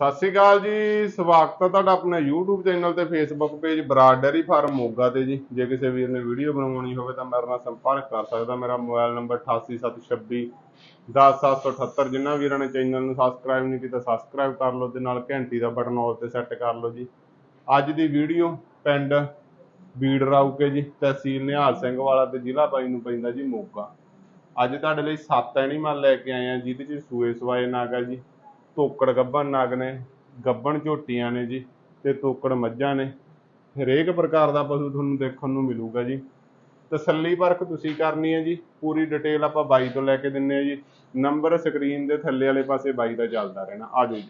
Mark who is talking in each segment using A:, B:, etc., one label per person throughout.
A: ਸਤਿ ਸ਼੍ਰੀ ਅਕਾਲ ਜੀ, ਸਵਾਗਤ ਹੈ ਤੁਹਾਡਾ ਆਪਣੇ YouTube ਚੈਨਲ ਤੇ Facebook page Brar dairy farm Moga ਤੇ ਜੀ। ਜੇ ਕਿਸੇ ਵੀਰ ਨੇ ਵੀਡੀਓ ਬਣਾਉਣੀ ਹੋਵੇ ਤਾਂ ਮੇਰੇ ਨਾਲ ਸੰਪਰਕ ਕਰ ਸਕਦਾ। ਮੇਰਾ ਮੋਬਾਈਲ ਨੰਬਰ 8876 10778 ਜਿਨ੍ਹਾਂ ਵੀਰਾਂ ਨੇ ਚੈਨਲ ਨੂੰ ਸਬਸਕ੍ਰਾਈਬ ਨਹੀਂ ਕੀਤਾ ਸਬਸਕ੍ਰਾਈਬ ਕਰ ਲਓ ਤੇ ਨਾਲ ਘੰਟੀ ਦਾ ਬਟਨ ਆਲ ਤੇ ਸੈੱਟ ਕਰ ਲਓ ਜੀ। ਅੱਜ ਦੀ ਵੀਡੀਓ ਪਿੰਡ ਬੀੜ ਰਾਊਕੇ ਜੀ, ਤਹਿਸੀਲ ਨਿਹਾਲ ਸਿੰਘ ਵਾਲਾ ਤੇ ਜ਼ਿਲ੍ਹਾ ਬਾਈ ਨੂੰ ਪੈਂਦਾ ਜੀ ਮੋਗਾ। ਅੱਜ ਤੁਹਾਡੇ ਲਈ ਸੱਤ ਐਨੀਮਲ ਲੈ ਕੇ ਆਏ ਆ, ਜਿਹਦੇ ਚ ਸੂਏ ਸਵਾਏ ਨਾਗਾ ਜੀ। ਤੋਕੜ ਗੱਭਣ ਨਗ ਨੇ ਗੱਭਣ ਝੋਟੀਆਂ ਨੇ ਜੀ ਤੇ ਤੋਕੜ ਮੱਝਾਂ ਨੇ। ਹਰੇਕ ਪ੍ਰਕਾਰ ਦਾ ਪਸ਼ੂ ਤੁਹਾਨੂੰ ਦੇਖਣ ਨੂੰ ਮਿਲੂਗਾ ਜੀ। ਤਸੱਲੀ ਪਰਖ ਤੁਸੀਂ ਕਰਨੀ ਹੈ ਜੀ। ਪੂਰੀ ਡਿਟੇਲ ਆਪਾਂ ਬਾਈ ਤੋਂ ਲੈ ਕੇ ਦਿੰਨੇ ਆ ਜੀ। ਨੰਬਰ ਸਕਰੀਨ ਦੇ ਥੱਲੇ ਵਾਲੇ ਪਾਸੇ ਬਾਈ ਦਾ ਚੱਲਦਾ ਰਹਿਣਾ। ਆ ਜਾਓ ਜੀ।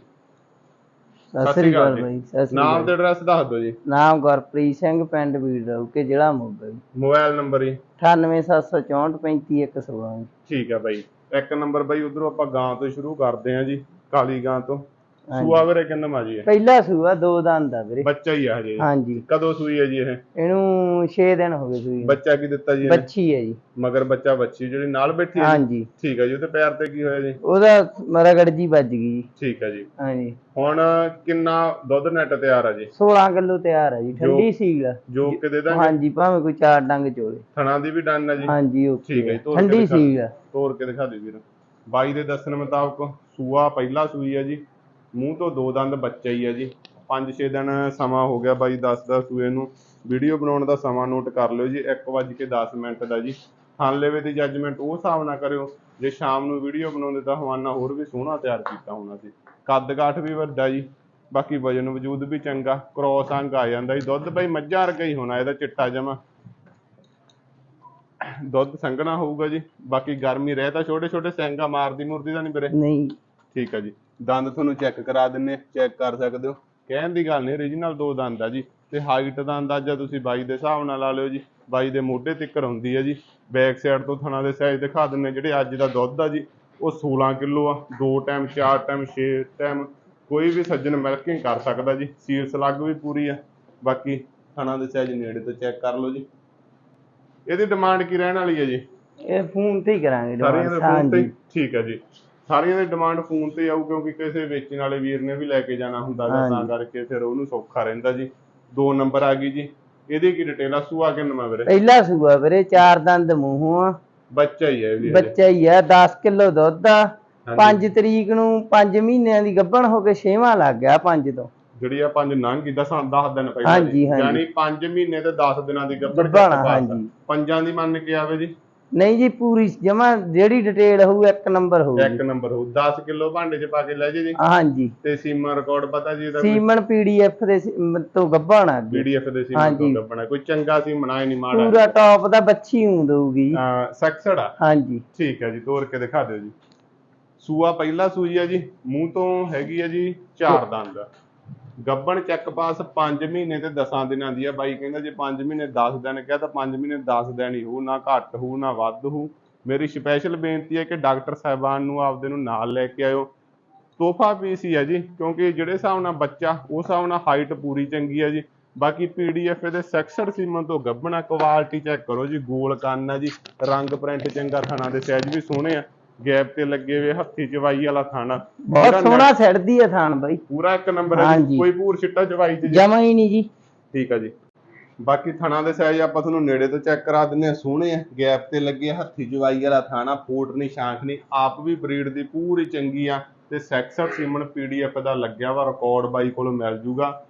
B: ਸਤਿ ਸ੍ਰੀ ਅਕਾਲ ਬਾਈ ਸਤਿ ਸ੍ਰੀ
A: ਨਾਮ ਤੇ ਐਡਰੈਸ ਦੱਸ ਦਿਓ ਜੀ।
B: ਨਾਮ ਗੁਰਪ੍ਰੀਤ ਸਿੰਘ ਪਿੰਡ ਵੀਰ ਰਉਕੇ ਜ਼ਿਲ੍ਹਾ ਮੋਗਾ ਜੀ
A: ਮੋਬਾਈਲ ਨੰਬਰ ਜੀ।
B: 98764 35116
A: ਠੀਕ ਹੈ ਬਾਈ। ਇੱਕ ਨੰਬਰ ਬਾਈ ਉਧਰੋਂ ਆਪਾਂ ਗਾਂ ਤੋਂ ਸ਼ੁਰੂ ਕਰਦੇ ਆ ਜੀ। ਕਾਲੀ ਗਾਂ ਤੋਂ।
B: ਹਾਂਜੀ।
A: ਸੂਆ ਵੀਰੇ ਕਿੰਨਾ ਮਾਜੀ ਹੈ?
B: ਪਹਿਲਾ ਸੂਆ ਦੋ ਦੰਦ ਆ ਵੀਰੇ।
A: ਬੱਚਾ ਹੀ ਆ ਹਜੇ।
B: ਹਾਂਜੀ।
A: ਕਦੋਂ ਸੂਈ ਹੈ ਜੀ ਇਹ?
B: ਇਹਨੂੰ 6 ਦਿਨ ਹੋ ਗਏ ਸੂਈ ਨੂੰ।
A: ਬੱਚਾ ਕੀ ਦਿੱਤਾ ਜੀ ਇਹਨੇ?
B: ਬੱਚੀ ਹੈ ਜੀ।
A: ਮਗਰ ਬੱਚਾ ਬੱਚੀ ਜਿਹੜੀ ਨਾਲ ਬੈਠੀ ਹੈ ਜੀ?
B: ਹਾਂਜੀ।
A: ਠੀਕ ਹੈ ਜੀ ਉਹਦੇ ਪੈਰ ਤੇ ਕੀ ਹੋਇਆ ਜੀ?
B: ਉਹਦਾ ਰਗੜ ਜੀ ਵੱਜ ਗਈ ਜੀ।
A: ਠੀਕ ਹੈ ਜੀ।
B: ਹਾਂਜੀ।
A: ਹੁਣ ਕਿੰਨਾ ਦੁੱਧ ਨੈਟ ਤਿਆਰ ਆ ਜੀ?
B: 16 ਕਿਲੋ ਤਿਆਰ ਆ ਜੀ ਠੰਡੀ ਸੀਲ ਆ।
A: ਜੋ ਕਿ ਦੇ ਦਾਂਗੇ?
B: ਹਾਂਜੀ ਭਾਵੇਂ ਕੋਈ ਚਾਰ ਡੰਗ ਚੋਲੇ।
A: ਥਣਾ ਦੀ ਵੀ ਡਨ ਆ ਜੀ?
B: ਹਾਂਜੀ ਓਕੇ
A: ਠੀਕ ਹੈ ਜੀ, ਤੋੜ ਕੇ
B: ਠੰਡੀ
A: ਦਿਖਾ।
B: ਸੀਲ ਆ।
A: ਤੋੜ ਕੇ ਦਿਖਾ ਦੇ ਵੀਰ। ਬਾਈ ਦੇ ਦੱਸਣ ਮੁਤਾਬਕ ਸੂਆ ਪਹਿਲਾ ਸੂਈ ਹੈ ਜੀ, ਮੂੰਹ ਤੋਂ ਦੋ ਦੰਦ ਬੱਚਾ ਹੀ ਹੈ ਜੀ। 5-6 ਦਿਨ ਸਮਾਂ ਹੋ ਗਿਆ ਬਾਈ ਦੱਸਦਾ ਸੂਏ ਨੂੰ। ਵੀਡੀਓ ਬਣਾਉਣ ਦਾ ਸਮਾਂ ਨੋਟ ਕਰ ਲਿਓ ਜੀ 1:10 ਮਿੰਟ ਦਾ ਜੀ। ਥਾਂਲੇਵੇ ਦੀ ਜੱਜਮੈਂਟ ਉਹ ਹਿਸਾਬ ਨਾਲ ਕਰਿਓ। ਜੇ ਸ਼ਾਮ ਨੂੰ ਵੀਡੀਓ ਬਣਾਉਂਦੇ ਤਾਂ ਹਵਾਨਾ ਹੋਰ ਵੀ ਸੋਹਣਾ ਤਿਆਰ ਕੀਤਾ ਹੋਣਾ ਸੀ। ਕੱਦ ਕਾਠ ਵੀ ਵੱਡਾ ਜੀ, ਬਾਕੀ ਵਜਨ ਵਜੂਦ ਵੀ ਚੰਗਾ ਕ੍ਰੋਸ ਅੰਗ ਆ ਜਾਂਦਾ ਜੀ। ਦੁੱਧ ਬਈ ਮੱਝਾਂ ਵਰਗਾ ਹੀ ਹੋਣਾ, ਇਹਦਾ ਚਿੱਟਾ ਜਮਾ। ਦੁੱਧ ਸੰਘਣਾ ਹੋਊਗਾ ਜੀ। ਬਾਕੀ ਗਰਮੀ ਰਹਿ ਤਾਂ ਛੋਟੇ ਛੋਟੇ ਸੈਂਗਾ ਮਾਰਦੀ ਮੁਰਦੀ ਤਾਂ ਨਹੀਂ ਵੀਰੇ
B: ਨਹੀਂ।
A: ਠੀਕ ਆ ਜੀ। ਦੰਦ ਤੁਹਾਨੂੰ ਚੈੱਕ ਕਰਾ ਦਿੰਨੇ ਚੈੱਕ ਕਰ ਸਕਦੇ ਹੋ। ਕਹਿਣ ਦੀ ਗੱਲ ਨਹੀਂ origignal ਦੋ ਦੰਦ ਆ ਜੀ। ਤੇ ਹਾਈਟ ਦਾ ਅੰਦਾਜ਼ਾ ਤੁਸੀਂ ਬਾਈ ਦੇ ਹਿਸਾਬ ਨਾਲ ਲਾ ਲਿਓ ਜੀ। ਬਾਈ ਦੇ ਮੋਢੇ ਤਿੱਕਰ ਹੁੰਦੀ ਆ ਜੀ। ਬੈਕ ਸਾਈਡ ਤੋਂ ਥਣਾ ਦੇ ਸਾਈਜ਼ ਦਿਖਾ ਦਿੰਨੇ ਜਿਹੜੇ ਅੱਜ ਦਾ ਦੁੱਧ ਆ ਜੀ ਉਹ 16 ਕਿਲੋ ਆ। ਦੋ ਟਾਈਮ ਚਾਰ ਟਾਈਮ ਛੇ ਟਾਈਮ ਕੋਈ ਵੀ ਸੱਜਣ ਮਿਲਕਿੰਗ ਕਰ ਸਕਦਾ ਜੀ। ਸੀਲ ਸਲੱਗ ਵੀ ਪੂਰੀ ਆ। ਬਾਕੀ ਥਣਾ ਦੇ ਸਾਈਜ਼ ਨੇੜੇ ਤੋਂ ਚੈੱਕ ਕਰ ਲਓ ਜੀ। ਇਹਦੀ ਡਿਮਾਂਡ ਕੀ ਰਹਿਣ ਵਾਲੀ ਹੈ ਜੀ?
B: ਇਹ ਫੋਨ ਤੇ ਹੀ ਕਰਾਂਗੇ
A: ਸਾਰੀਆਂ ਦੇ ਫੋਨ ਤੇ ਠੀਕ ਹੈ ਜੀ। ਸਾਰੀਆਂ ਦੀ ਡਿਮਾਂਡ ਫੋਨ ਤੇ ਆਊ ਕਿਉਂਕਿ ਕਿਸੇ ਵੇਚਣ ਵਾਲੇ ਵੀਰ ਨੇ ਵੀ ਲੈ ਕੇ ਜਾਣਾ ਹੁੰਦਾ ਗਾ, ਤਾਂ। ਕਰਕੇ ਫਿਰ ਉਹਨੂੰ ਸੌਖਾ ਰਹਿੰਦਾ ਜੀ। ਦੋ ਨੰਬਰ ਆ ਗਈ ਜੀ। ਇਹਦੀ ਕੀ ਡਿਟੇਲ ਆ ਸੂਆ ਕਿ ਨਵਾਂ ਵੀਰੇ?
B: ਪਹਿਲਾ ਸੂਆ ਵੀਰੇ ਚਾਰ ਦੰਦ ਮੂੰਹੋਂ ਆ।
A: ਬੱਚਾ ਹੀ ਹੈ ਇਹ। ਵੀ ਹਜੇ।
B: ਬੱਚਾ ਹੀ ਆ 10 ਕਿਲੋ ਦੁੱਧ ਆ।
A: ਹਾਂਜੀ।
B: 5 ਤਰੀਕ ਨੂੰ 5 ਮਹੀਨਿਆਂ ਦੀ ਗੱਭਣ ਹੋ ਕੇ 6ਵਾਂ ਲੱਗ ਗਿਆ 5 ਤੋਂ।
A: ਜਿਹੜੀ ਆ ਪੰਜ ਨੰਗ ਗਈ 10 10 ਦਿਨ ਪਹਿਲਾਂ
B: ਹਾਂਜੀ,
A: ਜੀ।
B: ਹਾਂਜੀ।
A: ਯਾਨੀ 5 ਮਹੀਨੇ ਤੇ 10 ਦਿਨਾਂ ਦੀ ਗੱਭਣ
B: ਗੱਭਣ,
A: ਪਾਸ ਆ।
B: ਹਾਂਜੀ।
A: ਪੰਜਾਂ ਦੀ ਮੰਨ ਕੇ ਆਵੇ ਜੀ।
B: ਨਹੀਂ ਜੀ ਪੂਰੀ ਜਮਾ ਜਿਹੜੀ ਡਿਟੇਲ ਹੋਊ ਇੱਕ ਨੰਬਰ
A: ਇੱਕ
B: ਹੋਊਗੀ
A: ਨੰਬਰ ਹੋ 10 ਕਿਲੋ ਭਾਂਡੇ 'ਚ ਪਾ ਕੇ ਲੈ ਜੇ ਜੀ।
B: ਹਾਂਜੀ।
A: ਤੇ ਸੀਮਾ ਰਿਕਾਰਡ ਪਤਾ ਜੀ ਇਹਦਾ
B: ਸੀਮਨ ਪੀਡੀਐਫ ਦੇ ਤੋਂ ਗੱਭਣ ਆ ਗਈ
A: ਪੀਡੀਐਫ ਦੇ ਸੀਮਾ ਤੋਂ। ਲੱਭਣਾ ਕੋਈ ਚੰਗਾ ਸੀ ਮਨਾਏ ਨਹੀਂ ਮਾੜਾ।
B: ਪੂਰਾ ਟੌਪ ਦਾ ਬੱਚੀ ਹੂੰ ਦਊਗੀ
A: ਸੈਕਸਡ ਆ।
B: ਹਾਂਜੀ।
A: ਠੀਕ ਹੈ ਜੀ ਤੋੜ ਕੇ ਦਿਖਾ ਦਿਓ ਜੀ। ਸੂਆ ਪਹਿਲਾ ਸੂਈ ਹੈ ਜੀ। ਮੂੰਹ ਤੋਂ ਹੈਗੀ ਹੈ ਜੀ ਚਾਰ ਦੰਦ। ਗੱਬਣ ਚੈੱਕ ਪਾਸ 5 ਮਹੀਨੇ ਤੇ 10 ਦਿਨਾਂ ਦੀ ਆ। ਬਾਈ ਕਹਿੰਦਾ ਜੇ 5 ਮਹੀਨੇ 10 ਦਿਨ ਕਿਹਾ ਤਾਂ 5 ਮਹੀਨੇ 10 ਦਿਨ ਹੀ ਹੋਊ, ਨਾ ਘੱਟ ਹੋਊ, ਨਾ ਵੱਧ ਹੋਊ। ਮੇਰੀ ਸਪੈਸ਼ਲ ਬੇਨਤੀ ਹੈ ਕਿ ਡਾਕਟਰ ਸਾਹਿਬਾਨ ਨੂੰ ਆਪਦੇ ਨੂੰ ਨਾਲ ਲੈ ਕੇ ਆਇਓ। ਤੋਹਫਾ ਪੀਸ ਹੀ ਹੈ ਜੀ, ਕਿਉਂਕਿ ਜਿਹੜੇ ਹਿਸਾਬ ਨਾਲ ਬੱਚਾ ਉਸ ਹਿਸਾਬ ਨਾਲ ਹਾਈਟ ਪੂਰੀ ਚੰਗੀ ਹੈ ਜੀ। ਬਾਕੀ ਪੀਡੀਐਫ ਦੇ ਸੈਕਸਡ ਸੀਮਨ ਤੋਂ ਗੱਬਣਾ ਕੁਆਲਿਟੀ ਚੈੱਕ ਕਰੋ ਜੀ, ਗੋਲ ਕੰਨ ਆ ਜੀ, ਰੰਗ ਪ੍ਰਿੰਟ ਚੰਗਾ ਥਣਾ ਦੇ ਸਾਈਜ਼ ਵੀ ਸੋਹਣੇ ਆ। ਗੈਪ ਤੇ ਲੱਗੇ ਹੋਏ ਹੱਥੀ ਚਵਾਈ ਵਾਲਾ ਥਾਣਾ।
B: ਬਹੁਤ ਸੋਹਣਾ ਛੱਡਦੀ ਆ ਥਾਨ ਬਾਈ।
A: ਪੂਰਾ ਇੱਕ ਨੰਬਰ ਹੈ ਜੀ।
B: ਹਾਂਜੀ।
A: ਕੋਈ ਪੂਰ ਛਿੱਟਾ ਚਵਾਈ ਤੇ ਜੀ
B: ਜਮਾ ਹੀ ਨਹੀਂ ਜੀ।
A: ਠੀਕ ਆ ਜੀ। ਬਾਕੀ ਥਣਾ ਦੇ ਸਾਈਜ਼ ਆਪਾਂ ਤੁਹਾਨੂੰ ਨੇੜੇ ਤੋਂ ਚੈੱਕ ਕਰਾ ਦਿੰਨੇ ਆ ਸੋਹਣੇ ਆ। ਗੈਪ ਤੇ ਲੱਗੇ ਆ, ਹੱਥੀ ਜਵਾਈ ਵਾਲਾ ਥਾਣਾ। ਫੋਟ ਨਹੀਂ ਸ਼ਾਂਖ ਨਹੀਂ। ਆਪ ਵੀ ਬਰੀਡ ਦੀ ਪੂਰੀ ਚੰਗੀ ਆ। ਤੇ ਸੈਕਸਰ ਸੀਮਨ ਪੀਡੀਐਫ ਦਾ ਲੱਗਿਆ ਵਾ। ਰਿਕਾਰਡ ਬਾਈ ਕੋਲੋਂ ਮਿਲ ਜੂਗਾ।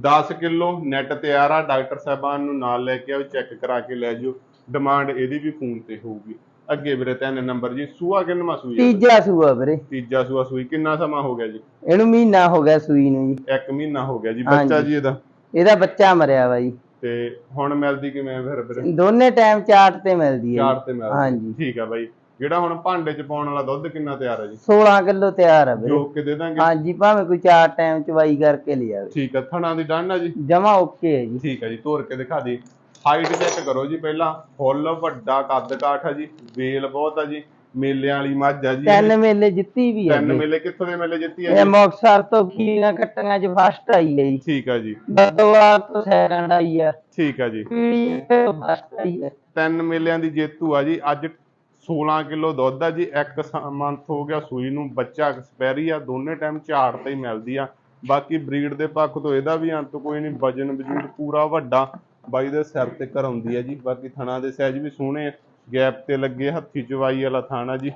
A: 10 ਕਿਲੋ ਨੈਟ ਤਿਆਰ ਆ। ਡਾਕਟਰ ਸਾਹਿਬਾਨ ਨੂੰ ਨਾਲ ਲੈ ਕੇ ਆਓ। ਚੈੱਕ ਕਰਾ ਕੇ ਲੈ ਜਿਓ। ਡਿਮਾਂਡ ਇਹਦੀ ਵੀ ਫੋਨ ਤੇ ਹੋਊਗੀ। ਅੱਗੇ ਵੀਰੇ ਤਿੰਨ ਨੰਬਰ ਜੀ ਸੂਆ ਕਿੰਨਵਾਂ ਸੂਈ?
B: ਤੀਜਾ ਸੂਆ ਵੀਰੇ।
A: ਤੀਜਾ ਸੂਆ ਸੂਈ ਕਿੰਨਾ ਸਮਾਂ ਹੋ ਗਿਆ ਜੀ?
B: ਇਹਨੂੰ ਮਹੀਨਾ ਹੋ ਗਿਆ ਸੂਈ ਨੂੰ ਜੀ।
A: ਇੱਕ ਮਹੀਨਾ ਹੋ ਗਿਆ ਜੀ ਬੱਚਾ। ਜੀ ਇਹਦਾ?
B: ਇਹਦਾ ਬੱਚਾ ਮਰਿਆ ਵਾ ਜੀ।
A: ਤੇ ਹੁਣ ਮਿਲਦੀ ਕਿਵੇਂ ਫਿਰ ਵੀਰੇ?
B: ਦੋਨੇ ਟਾਈਮ ਚਾਰਟ ਤੇ ਮਿਲਦੀ ਹੈ
A: ਚਾਰ
B: ਜੀ।
A: ਤੇ ਮਿਲਦੀ
B: ਹਾਂਜੀ।
A: ਠੀਕ ਆ ਬਾਈ। ਜਿਹੜਾ ਹੁਣ ਭਾਂਡੇ 'ਚ ਪਾਉਣ ਵਾਲਾ ਦੁੱਧ ਕਿੰਨਾ ਤਿਆਰ ਹੈ ਜੀ?
B: 16 ਕਿਲੋ ਤਿਆਰ ਆ ਵੀਰੇ।
A: ਜੋ ਕੇ ਦੇ ਦਾਂਗੇ।
B: ਹਾਂਜੀ ਭਾਵੇਂ ਕੋਈ ਚਾਰ ਟਾਈਮ ਚਵਾਈ ਕਰਕੇ ਲਿਆਵੇ।
A: ਠੀਕ ਆ ਥਣਾ ਦੀ ਡਨ ਜੀ?
B: ਜਮਾ ਓਕੇ ਹੈ ਜੀ।
A: ਠੀਕ ਆ ਜੀ ਤੋੜ ਕੇ ਦਿਖਾ ਦੀ ਹਾਈਟ ਚੈੱਕ ਕਰੋ ਜੀ ਪਹਿਲਾਂ। ਫੁੱਲ ਵੱਡਾ ਕੱਦ ਕਾਠ ਆ ਜੀ। ਵੇਲ ਬਹੁਤ ਆ ਜੀ। ਮੇਲਿਆਂ ਵਾਲੀ ਮੱਝ ਆ ਜੀ।
B: ਤਿੰਨ ਮੇਲੇ ਜਿੱਤੀ ਵੀ ਹੈ
A: ਤਿੰਨ। ਮੇਲੇ ਕਿੱਥੋਂ ਦੇ ਮੇਲੇ ਜਿੱਤੀ ਆ
B: ਇਹ
A: ਜੀ?
B: ਮੁਕਤਸਰ ਤੋਂ ਕੀਆਂ ਕੱਟੀਆਂ ਚ ਫਸਟ ਆਈ ਹੈ ਜੀ।
A: ਠੀਕ ਆ ਜੀ।
B: ਬਦਵਾਰ ਤੋਂ ਸੈਕੰਡ ਆਈ ਆ।
A: ਠੀਕ ਆ ਜੀ।
B: ਫਸਟ ਆਈ ਹੈ
A: ਤਿੰਨ ਮੇਲਿਆਂ ਦੀ ਜੇਤੂ ਆ ਜੀ। ਅੱਜ 16 ਕਿਲੋ ਦੁੱਧ ਆ ਜੀ। ਇੱਕ ਮੰਥ ਹੋ ਗਿਆ ਸੂਈ ਨੂੰ। ਬੱਚਾ ਐਕਸਪੈਰੀ ਆ। ਦੋਨੇ ਟਾਈਮ ਝਾੜ ਤੇ ਹੀ ਮਿਲਦੀ ਆ। ਬਾਕੀ ਬਰੀਡ ਦੇ ਪੱਖ ਤੋਂ ਇਹਦਾ ਵੀ ਅੰਤ ਕੋਈ ਨਹੀਂ। ਵਜਨ ਵਜੂਦ ਪੂਰਾ ਵੱਡਾ। ਬਾਈ ਦੇ ਸਿਰ ਤੇ ਕਰਾਉਂਦੀ ਹੈ ਜੀ ਬਾਕੀ ਥਣਾ ਦੇ ਸਾਈਜ਼ ਵੀ ਸੋਹਣੇ ਆ। ਗੈਪ ਤੇ ਲੱਗੇ ਹੱਥੀ ਚਵਾਈ ਵਾਲਾ ਥਾਣਾ ਜੀ।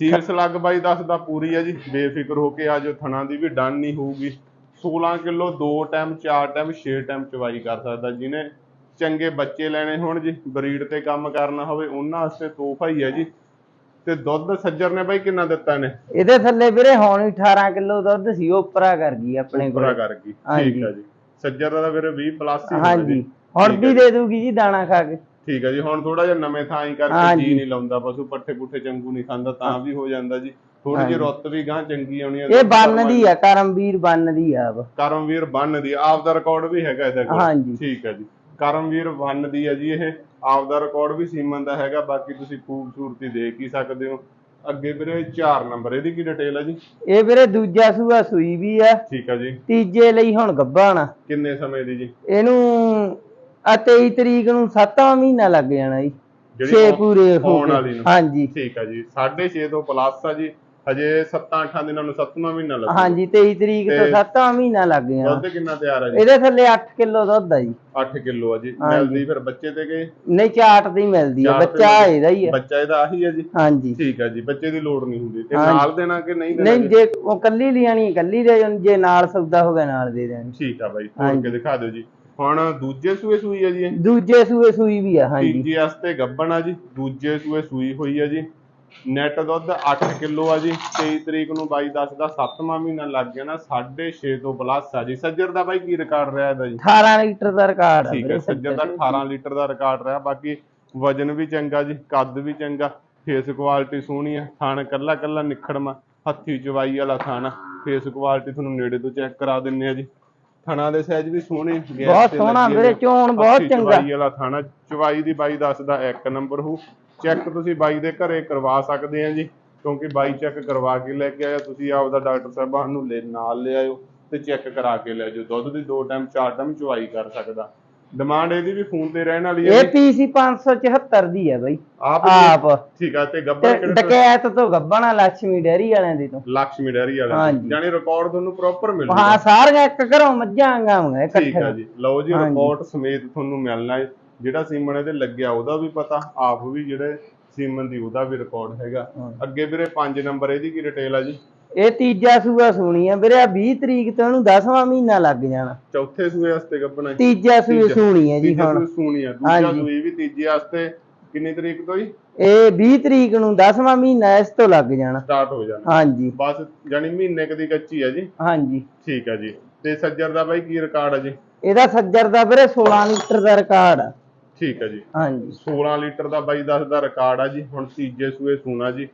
A: ਸੀਲ ਸਲੱਗ ਬਾਈ ਦੱਸਦਾ ਪੂਰੀ ਆ ਜੀ ਬੇਫਿਕਰ ਹੋ ਕੇ ਆ ਜੋ ਥਣਾ ਦੀ ਵੀ ਡਨ ਨਹੀਂ ਹੋਊਗੀ। 16 ਕਿਲੋ ਦੋ ਟਾਈਮ ਚਾਰ ਟਾਈਮ 6 ਟਾਈਮ ਚਵਾਈ ਕਰ ਸਕਦਾ ਜਿਹਨੇ। ਚੰਗੇ ਬੱਚੇ ਲੈਣੇ ਹੋਣ ਜੀ ਬਰੀਡ ਤੇ ਕੰਮ ਕਰਨਾ ਹੋਵੇ ਉਹਨਾਂ ਵਾਸਤੇ ਤੋਹਫਾ ਹੀ ਹੈ ਜੀ। ਤੇ ਦੁੱਧ ਸੱਜਰ ਨੇ ਬਾਈ ਕਿੰਨਾ ਦਿੱਤਾ ਨੇ?
B: ਇਹਦੇ ਥੱਲੇ ਵੀਰੇ ਹੁਣ ਹੀ 18 ਕਿਲੋ ਦੁੱਧ ਸੀ ਉਹ ਉੱਪਰਾ ਕਰ ਗਈ ਆਪਣੇ ਕੋਲ।
A: ਕਰ ਗਈ। ਠੀਕ ਹੈ ਜੀ। ਸੱਜਰ ਦਾ ਵੀਰੇ 20 ਪਲੱਸ ਹੀ ਹੋਣਾ
B: ਹਾਂਜੀ। ਹੁਣ ਵੀ ਦੇ ਦੂਗੀ ਜੀ ਦਾਣਾ ਖਾ ਕੇ।
A: ਠੀਕ ਹੈ ਜੀ ਹੁਣ ਥੋੜਾ ਜਿਹਾ ਨਵੇਂ ਥਾਂ ਹੀ ਕਰਕੇ
B: ਹਾਂਜੀ।
A: ਜੀ ਨਹੀਂ ਲਾਉਂਦਾ ਪਸ਼ੂ ਪੱਠੇ ਪੁੱਠੇ ਚੰਗੂ ਨਹੀਂ ਖਾਂਦਾ ਤਾਂ ਵੀ ਹੋ ਜਾਂਦਾ ਜੀ। ਥੋੜੀ ਜਿਹੀ। ਰੁੱਤ ਵੀ ਗਾਂ ਚੰਗੀ ਆਉਣੀ ਹੈ
B: ਇਹ ਬੰਨ ਦੀ ਆ ਕਰਮਵੀਰ ਬੰਨ ਦੀ ਆ ਆਪ।
A: ਕਰਮਵੀਰ ਬੰਨ ਦੀ ਆਪ ਦਾ ਰਿਕਾਰਡ ਵੀ ਹੈਗਾ ਇਹਦੇ ਕੋਲ।
B: ਹਾਂਜੀ।
A: ਠੀਕ ਹੈ ਜੀ। ਕਰਮਵੀਰ ਬੰਨ ਦੀ ਹੈ ਜੀ ਇਹ ਆਪ ਦਾ ਰਿਕਾਰਡ ਵੀ ਸੀਮਨ ਦਾ ਹੈਗਾ ਬਾਕੀ ਤੁਸੀਂ ਖੂਬਸੂਰਤੀ ਦੇਖ ਹੀ ਸਕਦੇ ਹੋ। ਅੱਗੇ ਵੀਰੇ 4 ਨੰਬਰ ਇਹਦੀ ਕੀ ਡਿਟੇਲ ਹੈ ਜੀ?
B: ਇਹ ਵੀਰੇ ਦੂਜਾ ਸੂਆ ਸੂਈ ਵੀ ਆ।
A: ਠੀਕ ਹੈ ਜੀ।
B: ਤੀਜੇ ਲਈ ਹੁਣ ਗੱਭਣ ਆ
A: ਕਿੰਨੇ ਸਮੇਂ ਦੀ ਜੀ?
B: ਇਹਨੂੰ ਆ 23 ਤਰੀਕ ਨੂੰ 7ਵਾਂ ਮਹੀਨਾ ਲੱਗ ਜਾਣਾ ਜੀ।
A: ਜਿਹੜੀ
B: 6
A: ਆਉਣ-
B: ਪੂਰੇ ਹੋ
A: ਆਉਣ ਵਾਲੀ ਨੂੰ।
B: ਹਾਂਜੀ।
A: ਠੀਕ ਹੈ ਜੀ। 6.5 ਤੋਂ ਪਲੱਸ ਆ ਜੀ। ਹਜੇ 7-8 ਦਿਨਾਂ ਨੂੰ 7ਵਾਂ ਮਹੀਨਾ ਲੱਗੂ
B: ਹਾਂਜੀ 23 ਤਰੀਕ ਤੋਂ
A: ਤੇ
B: 7ਵਾਂ ਮਹੀਨਾ ਲੱਗ ਜਾਣਾ
A: ਦੁੱਧ ਕਿੰਨਾ ਤਿਆਰ ਹੈ ਜੀ?
B: ਇਹਦੇ ਥੱਲੇ 8 ਕਿਲੋ ਦੁੱਧ ਆ ਜੀ।
A: 8 ਕਿਲੋ ਆ ਜੀ। ਮਿਲਦੀ ਫਿਰ ਬੱਚੇ ਤੇ ਗਏ
B: ਨਹੀਂ ਚਾਟ ਦੀ ਮਿਲਦੀ ਆ। ਬੱਚਾ। ਇਹਦਾ ਹੀ ਆ।
A: ਬੱਚਾ ਇਹਦਾ ਆਹੀ ਹੈ ਜੀ?
B: ਹਾਂਜੀ।
A: ਠੀਕ ਹੈ ਜੀ ਬੱਚੇ ਦੀ ਲੋੜ ਨਹੀਂ ਹੁੰਦੀ। ਤੇ। ਨਾਲ ਦੇਣਾ ਕਿ ਨਹੀਂ ਦੇਣਾ
B: ਨਹੀਂ
A: ਜੀ?
B: ਉਹ ਕੱਲੀ ਲਿਆਣੀ ਕੱਲੀ ਦੇ ਜੇ ਨਾਲ ਸੌਦਾ ਹੋ ਗਿਆ ਨਾਲ ਦੇ ਦੇਣ।
A: ਠੀਕ ਆ ਬਾਈ
B: ਹਾਂਜੀ।
A: ਕੇ ਦਿਖਾ ਦਿਓ ਜੀ। ਹੁਣ ਦੂਜੇ ਸੂਏ ਸੂਈ ਹੈ ਜੀ
B: ਦੂਜੇ ਸੂਏ ਸੂਈ ਵੀ ਆ ਹਾਂਜੀ।
A: ਤੀਜੇ ਵਾਸਤੇ ਗੱਬਣ ਆ ਜੀ। ਦੂਜੇ ਸੂਏ ਸੂਈ ਹੋਈ ਹੈ ਜੀ। ਨੈਟ ਦੁੱਧ 8 ਕਿਲੋ ਆ ਜੀ 23 ਤਰੀਕ ਨੂੰ ਬਾਈ ਦੱਸਦਾ 7ਵਾਂ ਮਹੀਨਾ ਲੱਗ ਗਿਆ ਨਾ 6.5 ਤੋਂ ਪਲੱਸ ਆ ਜੀ। ਸੱਜਰ ਦਾ ਬਾਈ ਕੀ ਰਿਕਾਰਡ ਰਿਹਾ ਇਹਦਾ ਜੀ?
B: 18 ਲੀਟਰ ਦਾ ਰਿਕਾਰਡ
A: ਠੀਕ ਹੈ ਸੱਜਰ ਦਾ 18 ਲੀਟਰ ਦਾ ਰਿਕਾਰਡ ਰਿਹਾ ਬਾਕੀ ਵਜਨ ਵੀ ਚੰਗਾ ਜੀ ਕੱਦ ਵੀ ਚੰਗਾ ਫੇਸ ਕੁਆਲਿਟੀ ਸੋਹਣੀ ਆ ਥਣ ਕੱਲਾ ਕੱਲਾ ਨਿਖੜਮਾ ਹੱਥੀ ਚਵਾਈ ਵਾਲਾ ਥਣ ਫੇਸ ਕੁਆਲਿਟੀ ਤੁਹਾਨੂੰ ਨੇੜੇ ਤੋਂ ਚੈੱਕ ਕਰਾ ਦਿੰਨੇ ਆ ਜੀ। ਥਣਾ ਦੇ ਸਾਈਜ਼ ਵੀ ਸੋਹਣੇ
B: ਬਹੁਤ ਸੋਹਣਾ
A: ਹੋਏ।
B: ਚੋਣ ਬਹੁਤ ਚੰਗਾ।
A: ਚਵਾਈ ਵਾਲਾ ਥਾਣਾ ਚਵਾਈ ਦੀ ਬਾਈ ਦੱਸਦਾ ਇੱਕ ਨੰਬਰ ਹੋ ਚੈੱਕ ਤੁਸੀਂ ਬਾਈ ਦੇ ਘਰੇ ਕਰਵਾ ਸਕਦੇ ਆ ਜੀ ਕਿਉਂਕਿ ਬਾਈ ਚੈੱਕ ਕਰਵਾ ਕੇ ਲੈ ਕੇ ਆਇਆ ਤੁਸੀਂ ਆਪਦਾ ਡਾਕਟਰ ਸਾਹਿਬਾਨ ਨੂੰ ਲੈ ਨਾਲ ਲਿਆਇਓ ਤੇ ਚੈੱਕ ਕਰਾ ਕੇ ਲੈ ਜਾਓ ਦੁੱਧ ਦੀ ਦੋ ਟਾਈਮ ਚਾਰ ਟਾਈਮ ਚੁਆਈ ਕਰ ਸਕਦਾ। ਡਿਮਾਂਡ ਇਹਦੀ ਵੀ ਫੋਨ ਤੇ ਰਹਿਣ ਵਾਲੀ ਹੈ
B: ਇਹ ਪੀਸੀ 574 ਦੀ ਹੈ ਬਾਈ।
A: ਆਪ
B: ਆਪ।
A: ਠੀਕ ਆ ਤੇ ਗੱਬਾ
B: ਡਕੈਤ ਤੋਂ ਗੱਬਣਾ ਲక్ష్ਮੀ ਡੈਰੀ ਵਾਲਿਆਂ ਦੀ ਤੋਂ।
A: ਲక్ష్ਮੀ ਡੈਰੀ ਵਾਲਿਆਂ
B: ਦੀ।
A: ਯਾਨੀ ਰਿਕਾਰਡ ਤੁਹਾਨੂੰ ਪ੍ਰੋਪਰ ਮਿਲੂਗਾ।
B: ਹਾਂ ਸਾਰੀਆਂ ਇੱਕ ਘਰੋਂ ਮੱਝਾਂ ਆਂਗਾ ਇਕੱਠੇ
A: ਠੀਕ ਆ ਜੀ। ਲਓ ਜੀ ਰਿਪੋਰਟ ਸਮੇਤ ਤੁਹਾਨੂੰ ਮਿਲਣਾ ਹੈ। ਜਿਹੜਾ ਸੀਮਨ ਇਹਦੇ ਲੱਗਿਆ ਉਹਦਾ ਵੀ ਪਤਾ ਆਪ ਵੀ ਜਿਹੜੇ ਸੀਮਨ ਦੀ ਉਹਦਾ ਵੀ ਰਿਕਾਰਡ ਹੈਗਾ। ਅੱਗੇ ਵੀਰੇ 5 ਨੰਬਰ ਇਹਦੀ ਕੀ ਡਿਟੇਲ ਆ ਜੀ?
B: ਇਹ ਤੀਜਾ ਸੂਆ ਸੁਣੀ ਆ ਵੀਰੇ ਆ 20 ਤਰੀਕ ਤੋਂ ਇਹਨੂੰ 10ਵਾਂ ਮਹੀਨਾ ਲੱਗ ਜਾਣਾ।
A: ਚੌਥੇ ਸੂਏ ਵਾਸਤੇ ਗੱਬਣਾ
B: ਤੀਜਾ ਸੂਏ
A: ਤੀਜਾ।
B: ਸੁਣੀ ਹੈ ਜੀ
A: ਤੀਜੇ
B: ਹੁਣ।
A: ਸੂਏ ਸੂਣੀ ਆ ਦੂਜਾ। ਸੂਈ ਵੀ ਤੀਜੇ ਵਾਸਤੇ। ਕਿੰਨੀ ਤਰੀਕ ਤੋਂ ਹੀ
B: ਇਹ 20 ਤਰੀਕ ਨੂੰ 10ਵਾਂ ਮਹੀਨਾ ਇਸ ਤੋਂ ਲੱਗ ਜਾਣਾ।
A: ਸਟਾਰਟ ਹੋ ਜਾਣਾ।
B: ਹਾਂਜੀ।
A: ਬਸ ਜਾਨੀ ਮਹੀਨੇ ਕੁ ਦੀ ਕੱਚੀ ਆ ਜੀ।
B: ਹਾਂਜੀ।
A: ਠੀਕ ਆ ਜੀ। ਤੇ ਸੱਜਰ ਦਾ ਬਾਈ ਕੀ ਰਿਕਾਰਡ ਆ ਜੀ?
B: ਇਹਦਾ ਸੱਜਰ ਦਾ ਵੀਰੇ 16 ਲੀਟਰ ਦਾ ਰਿਕਾਰਡ ਆ।
A: ਠੀਕ ਆ ਜੀ।
B: ਹਾਂਜੀ।
A: 16 ਲੀਟਰ ਦਾ ਬਾਈ ਦੱਸ ਦਾ ਰਿਕਾਰਡ ਆ ਜੀ ਹੁਣ ਤੀਜੇ ਸੂਏ ਸੂਣਾ ਜੀ।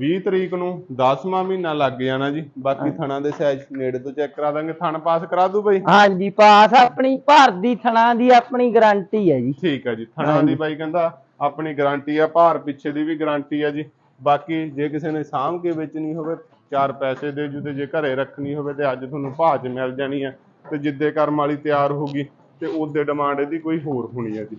A: 20 ਤਰੀਕ ਨੂੰ 10ਵਾਂ ਮਹੀਨਾ ਲੱਗ ਜਾਣਾ ਜੀ ਬਾਕੀ ਥਣਾ ਦੇ ਸਾਈਜ਼ ਨੇੜੇ ਤੋਂ ਚੈੱਕ ਕਰਾ ਦਾਂਗੇ। ਥਣ ਪਾਸ ਕਰਾ ਦੂ ਬਾਈ?
B: ਹਾਂਜੀ ਪਾਸ ਆਪਣੀ ਭਾਰ ਦੀ ਥਣਾ ਦੀ ਆਪਣੀ ਗਾਰੰਟੀ ਹੈ ਜੀ।
A: ਠੀਕ ਆ ਜੀ ਥਣਾ ਦੀ। ਬਾਈ ਕਹਿੰਦਾ ਆਪਣੀ ਗਾਰੰਟੀ ਆ ਭਾਰ ਪਿੱਛੇ ਦੀ ਵੀ ਗਾਰੰਟੀ ਆ ਜੀ। ਬਾਕੀ ਜੇ ਕਿਸੇ ਨੇ ਸਾਂਭ ਕੇ ਵੇਚਣੀ ਹੋਵੇ ਚਾਰ ਪੈਸੇ ਦੇ ਜੂ ਤੇ ਜੇ ਘਰੇ ਰੱਖਣੀ ਹੋਵੇ ਤੇ ਅੱਜ ਤੁਹਾਨੂੰ ਭਾਅ 'ਚ ਮਿਲ ਜਾਣੀ ਆ। ਤੇ ਜਿੱਦੇ ਕਰਮ ਵਾਲੀ ਤਿਆਰ ਹੋਗੀ ਤੇ ਉਹਦੇ ਡਿਮਾਂਡ ਇਹਦੀ ਕੋਈ ਹੋਰ ਹੋਣੀ ਆ ਜੀ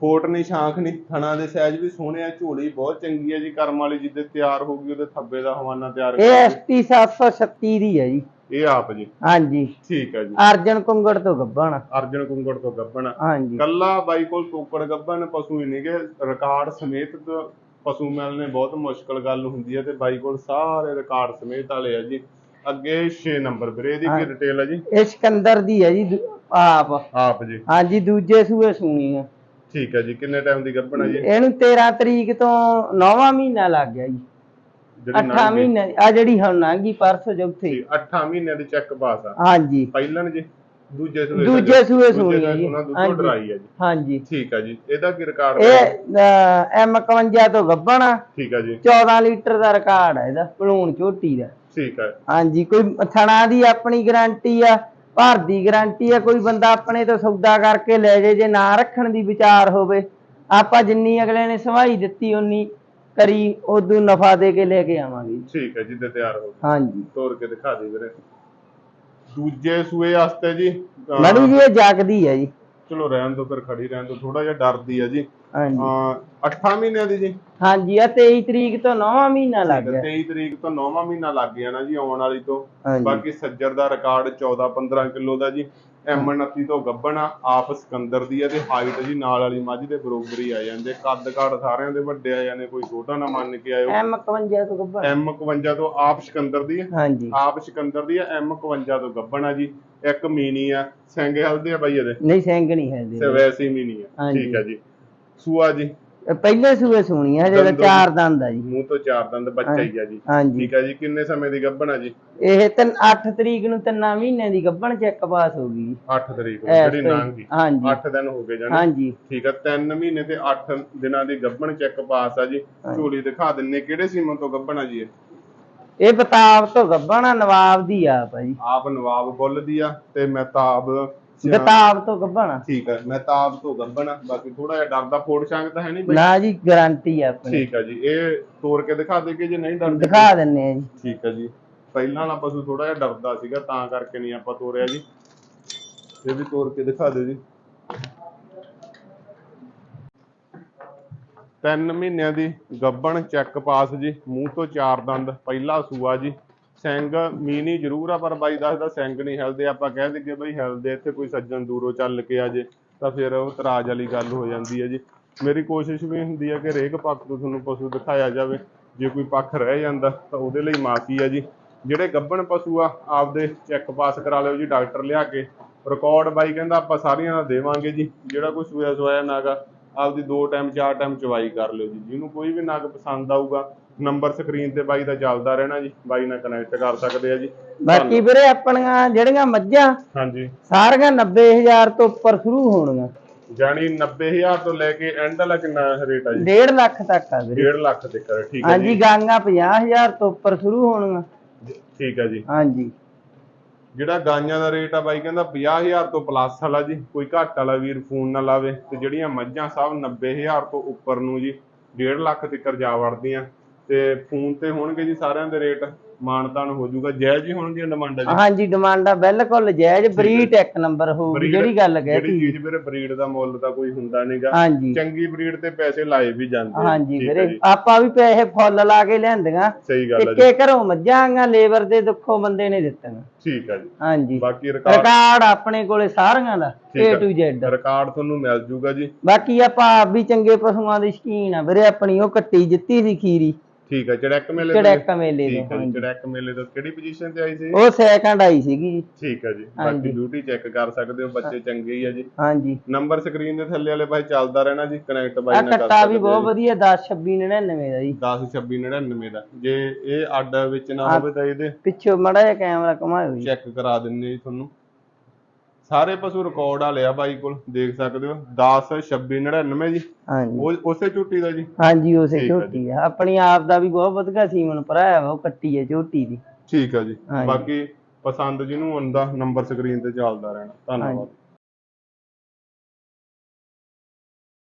A: ਫੋਟ ਨਹੀਂ ਸ਼ਾਂਖ ਨਹੀਂ ਥਣਾ ਦੇ ਸਾਈਜ਼ ਵੀ ਸੋਹਣੇ ਆ ਝੋਲੀ ਬਹੁਤ ਚੰਗੀ ਆ ਜੀ ਕਰਮ ਵਾਲੀ ਜਿੱਦੇ ਤਿਆਰ ਹੋਗੀ ਉਹਦੇ ਥੱਬੇ ਦਾ ਹਵਾਨਾ ਤਿਆਰ
B: ਇਹ। ਐਸਟੀ 736 ਦੀ ਹੈ ਜੀ।
A: ਇਹ ਆਪ ਜੀ।
B: ਹਾਂਜੀ।
A: ਠੀਕ ਆ ਜੀ।
B: ਅਰਜਨ ਕੁੰਗੜ ਤੋਂ ਗੱਭਣ।
A: ਅਰਜਨ ਕੁੰਗੜ ਤੋਂ ਗੱਬਣ
B: ਹਾਂਜੀ।
A: ਕੱਲਾ ਬਾਈ ਕੋਲ ਟੋਕੜ ਗੱਬਨ ਪਸ਼ੂ ਹੀ ਨਹੀਂਗੇ ਰਿਕਾਰਡ ਸਮੇਤ ਪਸ਼ੂ ਮਿਲਣੇ ਬਹੁਤ ਮੁਸ਼ਕਲ ਗੱਲ ਹੁੰਦੀ ਹੈ ਤੇ ਬਾਈ ਕੋਲ ਸਾਰੇ ਰਿਕਾਰਡ ਸਮੇਤ ਵਾਲੇ ਆ ਜੀ। ਅੱਗੇ 6 ਨੰਬਰ ਵੀਰੇ ਇਹਦੀ ਕੀ
B: ਹਾਂ।
A: ਡਿਟੇਲ ਹੈ ਜੀ?
B: ਇਹ ਸਿਕੰਦਰ ਦੀ ਹੈ ਜੀ ਦੂ- ਆਪ।
A: ਆਪ ਜੀ।
B: ਹਾਂਜੀ ਦੂਜੇ ਸੂਏ ਸੁਣੀ ਆ।
A: ਠੀਕ ਹੈ ਜੀ ਕਿੰਨੇ ਟਾਈਮ ਦੀ ਗੱਬਣ ਹੈ ਜੀ?
B: ਇਹਨੂੰ 13 ਤਰੀਕ ਤੋਂ 9ਵਾਂ ਮਹੀਨਾ ਲੱਗ ਗਿਆ ਜੀ।
A: ਜਿਹੜੀ
B: 8
A: ਲੰਘ ਗਈ
B: ਮਹੀਨੇ ਆ ਜਿਹੜੀ ਹੁਣ ਲੰਘੀ ਪਰਸੋਂ ਚੌਥੀ।
A: 8 ਮਹੀਨਿਆਂ ਦੀ ਚੈੱਕ ਪਾਸ ਆ।
B: ਹਾਂਜੀ।
A: ਪਹਿਲਣ ਜੀ ਦੂਜੇ ਸੂਏ
B: ਦੂਜੇ
A: ਜੀ।
B: ਸੂਏ ਸੂਈ ਹੈ ਜੀ।
A: ਸੂਣਾ ਦੁੱਧੋਂ
B: ਹਾਂਜੀ।
A: ਡਰਾਈ ਹੈ ਜੀ।
B: ਹਾਂਜੀ।
A: ਠੀਕ ਹੈ ਜੀ ਇਹਦਾ ਕੀ ਰਿਕਾਰਡ
B: ਇਹ ਐਮ 51 ਤੋਂ ਗੱਭਣ ਆ।
A: ਠੀਕ ਹੈ ਜੀ।
B: 14 ਲੀਟਰ ਦਾ ਰਿਕਾਰਡ ਹੈ ਇਹਦਾ ਭਲੂਣ ਝੋਟੀ ਦਾ।
A: ਠੀਕ ਹੈ।
B: ਹਾਂਜੀ ਕੋਈ ਥਣਾ ਦੀ ਆਪਣੀ ਗਾਰੰਟੀ ਆ ਭਾਰ ਦੀ ਗਾਰੰਟੀ ਆ ਕੋਈ ਬੰਦਾ ਆਪਣੇ ਤੋਂ ਸੌਦਾ ਕਰਕੇ ਲੈ ਜੇ ਜੇ ਨਾ ਰੱਖਣ ਦੀ ਵਿਚਾਰ ਹੋਵੇ। ਆਪਾਂ ਜਿੰਨੀ ਅਗਲੇ ਨੇ ਸਵਾਈ ਦਿੱਤੀ ਉਨੀ ਕਰੀ ਉਦੋਂ ਨਫਾ ਦੇ ਕੇ ਲੈ ਕੇ ਆਵਾਂਗੇ।
A: ਠੀਕ ਹੈ ਜਿੱਦੇ ਤਿਆਰ ਹੋ ਗਈ
B: ਹਾਂਜੀ।
A: ਤੋੜ ਕੇ ਦਿਖਾ ਦੇ ਵੀਰੇ। ਦੂਜੇ ਸੂਏ ਵਾਸਤੇ ਜੀ ਅਹ
B: ਮੈਡਮ ਜੀ ਇਹ ਜਾਗਦੀ ਹੈ ਜੀ।
A: ਚਲੋ ਰਹਿਣ ਦੋ ਫਿਰ ਖੜੀ ਰਹਿਣ ਦੋ ਥੋੜਾ ਜਿਹਾ ਡਰਦੀ ਆ ਜੀ।
B: ਹਾਂਜੀ।
A: ਅਹ 8 ਮਹੀਨਿਆਂ ਦੀ ਜੀ।
B: ਹਾਂਜੀ ਆ 23 ਤਰੀਕ ਤੋਂ 9ਵਾਂ ਮਹੀਨਾ ਲੱਗ ਗਿਆ।
A: 23 ਤਰੀਕ ਤੋਂ 9ਵਾਂ ਮਹੀਨਾ ਲੱਗ ਜਾਣਾ ਜੀ ਆਉਣ ਵਾਲੀ ਤੋਂ।
B: ਹਾਂਜੀ।
A: ਬਾਕੀ ਸੱਜਰ ਦਾ ਰਿਕਾਰਡ 14 15 ਕਿਲੋ ਦਾ ਜੀ। ਐਮ 29 ਤੋਂ ਗੱਬਣ ਆ ਆਪ ਸਿਕੰਦਰ ਦੀ ਆ ਤੇ ਹਾਈਟ ਜੀ ਨਾਲ ਵਾਲੀ ਮੱਝ ਦੇ ਬਰੋਬਰ ਹੀ ਆ ਜਾਂਦੇ। ਕੱਦ ਕਾਠ ਸਾਰਿਆਂ ਦੇ ਵੱਡੇ ਆ ਜਾਂਦੇ ਕੋਈ ਛੋਟਾ ਨਾ ਮੰਨ ਕੇ ਆਇਓ।
B: ਐਮ 51 ਤੋਂ ਗੱਭਣ।
A: ਐਮ 51 ਤੋਂ ਆਪ ਸਿਕੰਦਰ ਦੀ ਆ।
B: ਹਾਂਜੀ।
A: ਆਪ ਸਿਕੰਦਰ ਦੀ ਆ ਐਮ 51 ਤੋਂ ਗੱਬਣ ਆ ਜੀ। ਇੱਕ ਮੀਨੀ ਆ ਸਿੰਘ ਹਲਦੇ ਆ ਬਾਈ ਇਹਦੇ।
B: ਨਹੀਂ ਨਹੀਂ ਹੈ
A: ਤੇ
B: ਦੇ
A: ਵੈਸੀ ਮੀਨੀ ਆ।
B: ਹਾਂਜੀ।
A: ਠੀਕ ਆ ਜੀ। ਸੂਆ ਜੀ।
B: ਪਹਿਲੇ ਸੂਏ ਸੁਣੀ ਆ ਜਿਹੜਾ
A: ਦੰਦੋਂ
B: ਚਾਰ ਦੰਦ ਆ ਜੀ।
A: ਮੂੰਹ ਤੋਂ ਚਾਰ ਦੰਦ ਬੱਚਾ ਹੀ ਆ ਜੀ।
B: ਹਾਂਜੀ।
A: ਠੀਕ ਆ ਜੀ ਕਿੰਨੇ ਸਮੇਂ ਦੀ ਗੱਬਣ ਆ ਜੀ?
B: ਇਹ ਤਿੰਨ 8 ਤਰੀਕ ਨੂੰ ਤਿੰਨਾਂ ਮਹੀਨਿਆਂ ਦੀ ਗੱਭਣ ਚੈੱਕ ਪਾਸ ਹੋ ਗਈ।
A: 8 ਤਰੀਕ ਨੂੰ
B: ਐਸ
A: ਜਿਹੜੀ
B: ਤੋਂ ਹੀ।
A: ਨਾਂਗ
B: ਹਾਂਜੀ।
A: 8 ਦਿਨ ਹੋ ਗਏ ਜਾਨੇ
B: ਹਾਂਜੀ।
A: ਠੀਕ ਆ 3 ਮਹੀਨੇ ਤੇ 8 ਦਿਨਾਂ ਦੀ ਗੱਬਣ ਚੈੱਕ ਪਾਸ ਆ ਜੀ। ਝੋਲੀ ਦਿਖਾ ਦਿੰਨੇ ਕਿਹੜੇ ਸੀਮਨ ਤੋਂ ਗੱਬਣ ਆ ਜੀ ਇਹ?
B: ਇਹ ਬਤਾਬ ਤੋਂ ਗੱਭਣ ਆ ਨਵਾਬ ਦੀ ਆਪ ਆ ਜੀ।
A: ਆਪ ਨਵਾਬ ਬੁੱਲ ਦੀ ਆ ਤੇ ਮਹਿਤਾਬ
B: ਬਤਾਬ ਤੋਂ ਗੱਭਣ
A: ਠੀਕ ਆ ਮਹਿਤਾਬ ਤੋਂ ਗੱਬਣ ਆ ਬਾਕੀ ਥੋੜਾ ਜਿਹਾ ਡਰਦਾ ਫੋੜ ਛਾਂਗ ਤਾਂ ਹੈ ਨਹੀਂ ਬਈ।
B: ਨਾ ਜੀ ਗਾਰੰਟੀ ਆ ਆਪਣੀ।
A: ਠੀਕ ਆ ਜੀ ਇਹ ਤੋੜ ਕੇ ਦਿਖਾ ਦੇ ਕਿ ਜੇ ਨਹੀਂ ਡਰਦੇ।
B: ਦਿਖਾ ਦਿੰਨੇ ਆ ਜੀ।
A: ਠੀਕ ਆ ਜੀ ਪਹਿਲਾਂ ਵਾਲਾ ਪਸ਼ੂ ਥੋੜਾ ਜਿਹਾ ਡਰਦਾ ਸੀਗਾ ਤਾਂ ਕਰਕੇ ਨਹੀਂ ਆਪਾਂ ਤੋਰਿਆ ਜੀ। ਇਹ ਵੀ ਤੋੜ ਕੇ ਦਿਖਾ ਦੇ ਜੀ। ਤਿੰਨ ਮਹੀਨਿਆਂ ਦੀ ਗੱਬਣ ਚੈੱਕ ਪਾਸ ਜੀ ਮੂੰਹ ਤੋਂ ਚਾਰ ਦੰਦ ਪਹਿਲਾ ਸੂਆ ਜੀ। ਸਿੰਘ ਮੀਨੀ ਜ਼ਰੂਰ ਆ, ਪਰ ਬਾਈ ਦੱਸਦਾ ਸਿੰਘ ਨਹੀਂ ਹਿਲਦੇ। ਆਪਾਂ ਕਹਿ ਦਈਏ ਬਈ ਹਿਲਦੇ, ਇੱਥੇ ਕੋਈ ਸੱਜਣ ਦੂਰੋਂ ਚੱਲ ਕੇ ਆ ਜੇ, ਤਾਂ ਫਿਰ ਉਹ ਤਰਾਜ ਵਾਲੀ ਗੱਲ ਹੋ ਜਾਂਦੀ ਹੈ ਜੀ। ਮੇਰੀ ਕੋਸ਼ਿਸ਼ ਵੀ ਹੁੰਦੀ ਹੈ ਕਿ ਹਰੇਕ ਪੱਖ ਤੋਂ ਤੁਹਾਨੂੰ ਪਸ਼ੂ ਦਿਖਾਇਆ ਜਾਵੇ। ਜੇ ਕੋਈ ਪੱਖ ਰਹਿ ਜਾਂਦਾ, ਤਾਂ ਉਹਦੇ ਲਈ ਮਾਫੀ ਹੈ ਜੀ। ਜਿਹੜੇ ਗੱਬਣ ਪਸ਼ੂ ਆ, ਆਪਦੇ ਚੈੱਕ ਪਾਸ ਕਰਾ ਲਿਓ ਜੀ, ਡਾਕਟਰ ਲਿਆ ਕੇ। ਰਿਕਾਰਡ ਬਾਈ ਕਹਿੰਦਾ ਆਪਾਂ ਸਾਰੀਆਂ ਦਾ ਦੇਵਾਂਗੇ ਜੀ। ਜਿਹੜਾ ਕੋਈ ਸੂਆ ਸਵਾਇਆ ਨਾਗਾ, ਆਪਦੀ ਦੋ ਟਾਈਮ, ਚਾਰ ਟਾਈਮ ਚਵਾਈ ਕਰ ਲਿਓ ਜੀ। ਜਿਹਨੂੰ ਕੋਈ ਵੀ ਨਾਗ ਪਸੰਦ ਆਊਗਾ ਨੰਬਰ ਸਕਰੀਨ ਤੇ ਬਾਈ ਦਾ ਚੱਲਦਾ ਰਹਿਣਾ ਜੀ ਬਾਈ ਨਾਲ ਕਨੈਕਟ ਕਰ ਸਕਦੇ ਆ ਜੀ।
B: ਬਾਕੀ ਵੀਰੇ ਆਪਣੀਆਂ ਜਿਹੜੀਆਂ ਮੱਝਾਂ
A: ਹਾਂਜੀ।
B: ਸਾਰੀਆਂ 90000 ਤੋਂ ਉੱਪਰ ਸ਼ੁਰੂ ਹੋਣਗੀਆਂ।
A: ਜਾਨੀ 90000 ਤੋਂ ਲੈ ਕੇ ਐਂਡ ਵਾਲਾ ਕਿੰਨਾ ਰੇਟ ਆ ਜੀ।
B: 1.5 ਲੱਖ ਤੱਕ ਆ ਵੀਰੇ।
A: 1.5 ਲੱਖ ਤੱਕ ਠੀਕ ਹੈ
B: ਹਾਂਜੀ
A: ਜੀ
B: ਗਾਂਗਾ 50000 ਤੋਂ ਉੱਪਰ ਸ਼ੁਰੂ ਹੋਣਗੀਆਂ।
A: ਠੀਕ ਹੈ ਜੀ।
B: ਹਾਂਜੀ।
A: ਜਿਹੜਾ ਗਾਈਆਂ ਦਾ ਰੇਟ ਆ ਬਾਈ ਕਹਿੰਦਾ 50000 ਤੋਂ ਪਲੱਸ ਵਾਲਾ ਜੀ ਕੋਈ ਘੱਟ ਵਾਲਾ ਵੀਰ ਫੋਨ ਨਾ ਲਾਵੇ। ਤੇ ਜਿਹੜੀਆਂ ਮੱਝਾਂ ਸਭ 90000 ਤੋਂ ਉੱਪਰ ਨੂੰ ਜੀ 1.5 ਲੱਖ ਤੱਕ ਜਾ ਵੜਦੀਆਂ। ਤੇ ਫੋਨ ਤੇ ਹੋਣਗੇ ਜੀ ਸਾਰਿਆਂ ਦੇ ਰੇਟ ਮਾਨਤਾਨ ਹੋ ਜਾਊਗਾ। ਜਾਇਜ਼ ਹੀ ਹੋਣਗੀਆਂ ਡਿਮਾਂਡਾਂ ਜੀ?
B: ਹਾਂਜੀ ਡਿਮਾਂਡਾਂ ਬਿਲਕੁਲ ਜਾਇਜ਼। ਬਰੀਡ ਇੱਕ ਨੰਬਰ ਹੋਊਗੀ ਜਿਹੜੀ ਗੱਲ
A: ਜਿਹੜੀ
B: ਕਹਿਤੀ
A: ਚੀਜ਼ ਵੀਰੇ ਬਰੀਡ ਦਾ ਮੁੱਲ ਤਾਂ ਕੋਈ ਹੁੰਦਾ ਨਹੀਂਗਾ ਚੰਗੀ ਬਰੀਡ ਤੇ ਪੈਸੇ ਲਾਏ ਵੀ ਜਾਂਦੇ।
B: ਹਾਂਜੀ
A: ਹੈ
B: ਵੀਰੇ ਆਪਾਂ ਵੀ ਪੈਸੇ ਫੁੱਲ ਲਾ ਕੇ ਲਿਆਂਦੀਆਂ।
A: ਸਹੀ ਗੱਲ ਜੀ
B: ਇੱਕੇ ਘਰੋਂ ਮੱਝਾਂ ਆਂਗਾ ਲੇਬਰ ਦੇ ਦੁੱਖੋਂ ਬੰਦੇ ਨੇ ਦਿੱਤੀਆਂ।
A: ਠੀਕ ਆ ਜੀ।
B: ਹਾਂਜੀ।
A: ਬਾਕੀ ਰਿਕਾਰਡ
B: ਆਪਣੇ ਕੋਲੇ ਸਾਰੀਆਂ ਦਾ A to Z
A: ਰਿਕਾਰਡ ਤੁਹਾਨੂੰ ਮਿਲ ਜੂਗਾ ਜੀ।
B: ਬਾਕੀ ਆਪਾਂ ਆਪ ਵੀ ਚੰਗੇ ਪਸ਼ੂਆਂ ਦੇ ਸ਼ਕੀਨ ਆ ਵੀਰੇ ਆਪਣੀ ਉਹ ਕੱਟੀ ਜਿੱਤੀ ਸੀ ਖੀਰੀ।
A: ਠੀਕ ਆ ਚੜੈਕ ਮੇਲੇ ਤੋਂ
B: ਚੜੈਕ ਮੇਲੇ
A: ਠੀਕ
B: ਤੋਂ
A: ਆ ਜੀ
B: ਹਾਂਜੀ।
A: ਚੜੈਕ ਮੇਲੇ ਤੋਂ ਕਿਹੜੀ ਪੋਜੀਸ਼ਨ ਤੇ ਆਈ ਸੀ?
B: ਉਹ ਸੈਕੰਡ ਆਈ ਸੀਗੀ ਜੀ।
A: ਠੀਕ ਆ ਜੀ
B: ਹਾਂਜੀ।
A: ਬਾਕੀ ਡਿਊਟੀ ਚੈੱਕ ਕਰ ਸਕਦੇ ਹੋ ਬੱਚੇ ਚੰਗੇ ਹੀ ਆ ਜੀ।
B: ਹਾਂਜੀ।
A: ਨੰਬਰ ਸਕਰੀਨ ਦੇ ਥੱਲੇ ਵਾਲੇ ਭਾਈ ਚੱਲਦਾ ਰਹਿਣਾ ਜੀ ਕਨੈਕਟ
B: ਆ
A: ਬਾਈ ਨਾਲ ਕਰ
B: ਕੱਟਾ
A: ਸਕਦੇ
B: ਵੀ
A: ਹੋ
B: ਬਹੁਤ। ਵਧੀਆ 10 26 99 ਦਾ ਜੀ।
A: 10 26 99 ਦਾ। ਜੇ ਇਹ ਅੱਡ ਵਿੱਚ ਨਾ ਹੋਵੇ ਤਾਂ ਇਹਦੇ
B: ਪਿੱਛੋਂ ਮੜਾ ਜਿਹਾ ਕੈਮਰਾ ਘੁਮਾਇਓ ਜੀ।
A: ਚੈੱਕ ਕਰਾ ਦਿੰਨੇ ਜੀ ਤੁਹਾਨੂੰ। ਸਾਰੇ ਪਸ਼ੂ ਰਿਕਾਰਡ ਆ ਲਿਆ ਬਾਈ ਕੋਲ ਦੇਖ ਸਕਦੇ ਹੋ 10 26 99 ਜੀ।
B: ਹਾਂਜੀ।
A: ਉਹ ਉਸੇ ਝੂਟੀ ਦਾ ਜੀ।
B: ਹਾਂਜੀ ਉਸੇ
A: ਠੀਕ ਆ।
B: ਝੋਟੀ ਆ। ਆਪਣੀ ਆਪ ਦਾ ਵੀ ਬਹੁਤ ਵਧੀਆ ਸੀਮਨ ਭਰਾਇਆ ਵਾ ਉਹ ਕੱਟੀ ਹੈ ਝੋਟੀ ਦੀ।
A: ਠੀਕ ਆ ਜੀ।
B: ਹਾਂਜੀ।
A: ਬਾਕੀ ਪਸੰਦ ਜਿਹਨੂੰ ਆਉਂਦਾ ਨੰਬਰ ਸਕਰੀਨ ਤੇ ਚੱਲਦਾ ਰਹਿਣਾ। ਧੰਨਵਾਦ।